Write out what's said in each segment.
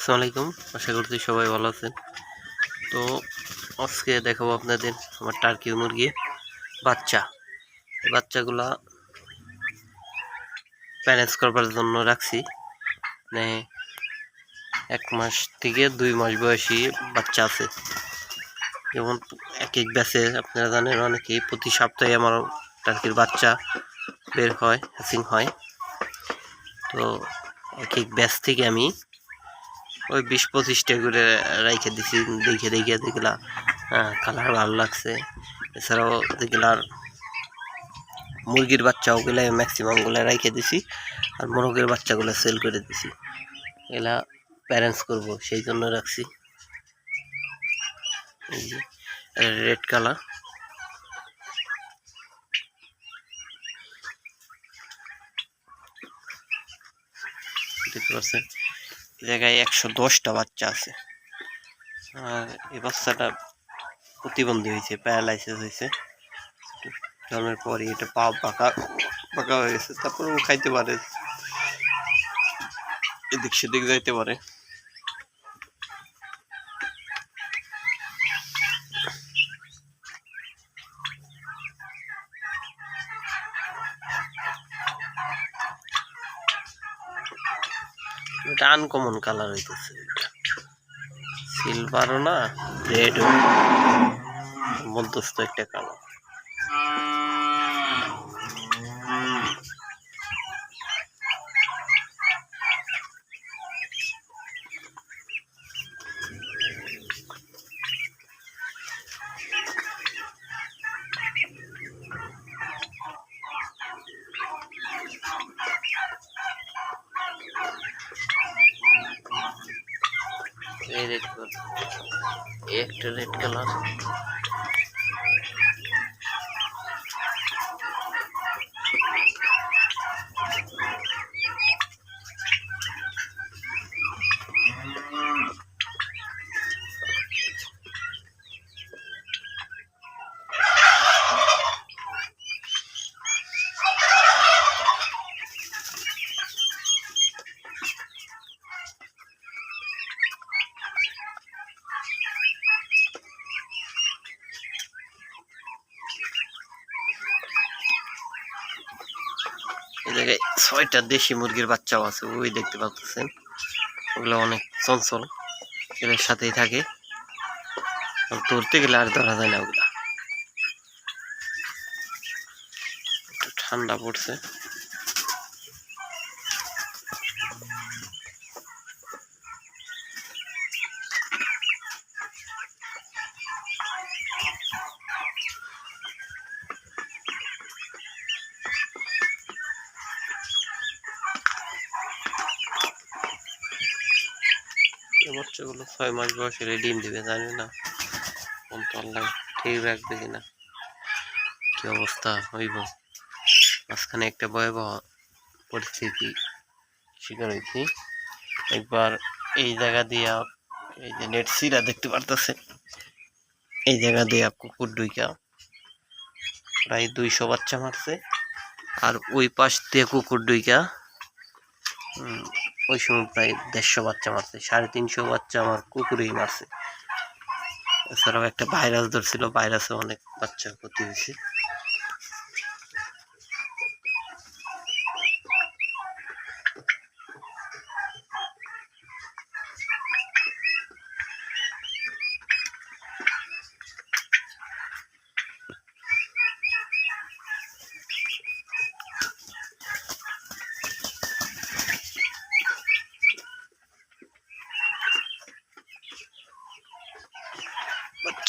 আসসালামু আলাইকুম। আশা করছি সবাই ভালো আছেন। তো আজকে দেখাবো আপনাদের আমার টার্কি মুরগি বাচ্চা। বাচ্চাগুলা প্যারেন্টস করবার জন্য রাখছি। মানে এক মাস থেকে দুই মাস বয়সী বাচ্চা আছে। যেমন এক এক ব্যাচে আপনারা জানেন, অনেকেই প্রতি সপ্তাহে আমার টার্কির বাচ্চা বের হয় হ্যাচিং হয়। তো এক এক ব্যাচ থেকে আমি ওই বিশ পঁচিশটা করে রাইখে দিছি, দেখে দেখে দেখলা কালার ভালো লাগছে। এছাড়াও দেখলার মুরগির বাচ্চা ওগুলো ম্যাক্সিমামগুলো রাইখে দিছি, আর মোরগের বাচ্চাগুলো সেল করে দিছি। এগুলা প্যারেন্টস করব, সেই জন্য রাখছি। রেড কালার দেখতে পাচ্ছেন? জায়গায় একশো দশটা বাচ্চা আছে। আর এ বাচ্চাটা প্রতিবন্ধী হয়েছে প্যারালাইসিস হয়েছে। জন্মের পরই এটা পা পাকা পাকা হয়ে গেছে। তারপরে ও খাইতে পারে। এদিক সেদিক যাইতে পারে। এটা আনকমন কালার হইতেছে সিলভারও না রেডও মধ্যস্থ একটা কালার রেড কালার একটা রেড কালার জায়গায় ছয়টা দেশি মুরগির বাচ্চাও আছে, ওই দেখতে পাচ্ছেন। ওগুলো অনেক চঞ্চল, এদের সাথেই থাকে। ধরতে গেলে আর ধরা যায় না ওগুলা। ঠান্ডা পড়ছে। এই বাচ্চাগুলো ছয় মাস বয়সে ডিম দিবে, জানি না। কোন তো আল্লাহ ঠিক রাখবে কিনা কি অবস্থা হইব? মাঝখানে একটা ভয়াবহ পরিস্থিতি শিকার হয়েছি একবার এই জায়গা দিয়া, এই যে নেট সিরা দেখতে পারতেছে, এই জায়গা দিয়া কুকুর ডুইকা প্রায় দুইশো বাচ্চা মারছে। আর ওই পাশ দিয়ে কুকুর ডুইকা ওই সময় প্রায় দেড়শো বাচ্চা মারছে, সাড়ে তিনশো বাচ্চা আমার কুকুরেই মারছে। এছাড়াও একটা ভাইরাস ধরছিল, ভাইরাসে অনেক বাচ্চা ক্ষতি হয়েছে।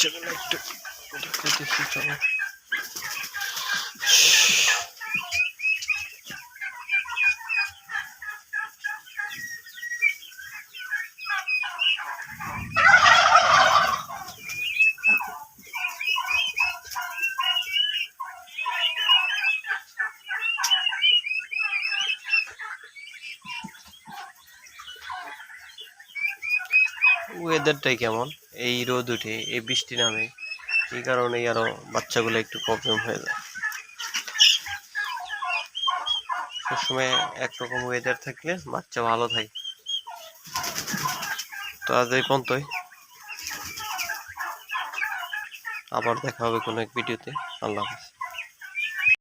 বাচ্চাগুলো একটু দেখাইতেছি চলো ওয়েদারটাই কেমন? এই রোদ উঠে, এই বৃষ্টি নামে, এই কারণেই আরও বাচ্চাগুলো একটু প্রবলেম হয়ে যায়। সবসময় একরকম ওয়েদার থাকলে বাচ্চা ভালো থাকে। তো আজ এই পর্যন্তই। আবার দেখা হবে কোনো এক ভিডিওতে আল্লাহ হাফেজ।